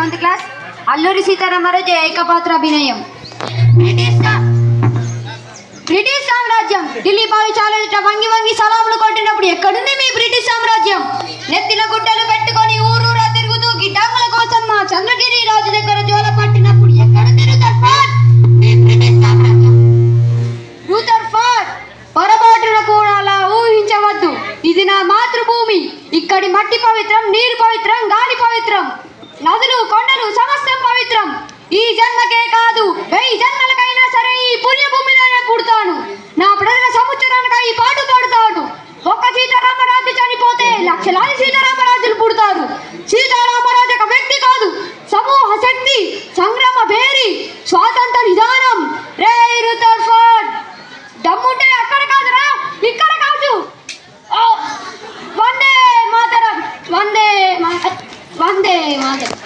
Seventh class. Alluri Sitaramaraju ఏకపాత్ర అభినయం. British సామ్రాజ్యం. ఢిల్లీ పాలించాలంట వంగి వంగి సలాములు కొట్టినప్పుడు ఎక్కడుంది మీ బ్రిటిష్ సామ్రాజ్యం? నెత్తిన గుడ్డలు పెట్టుకొని ఊరూరా తిరుగుతూ గిడ్డాముల కోసం మా చంద్రగిరి రాజు దగ్గర జోల పట్టినప్పుడు ఎక్కడ రుదర్ఫర్డ్ పొరపాటున కూడా అలా ఊహించవద్దు. ఇది నా మాతృభూమి. ఇక్కడి మట్టి పవిత్రం నీరు పవిత్రం గాలి పవిత్రం. నదులు లక్షలాది సీతారామరాజులు పుడతారు. సీతారామరాజు ఒక వ్యక్తి కాదు. సమూహ శక్తి సంగ్రమ పేరి స్వాతంత్ర విధానం రే రుతర్ఫర్డ్ దమ్ముంటే అక్కడ కాదురా ఇక్కడ కాదు. వందే మాతరం వందే మాత వందే మాతరం.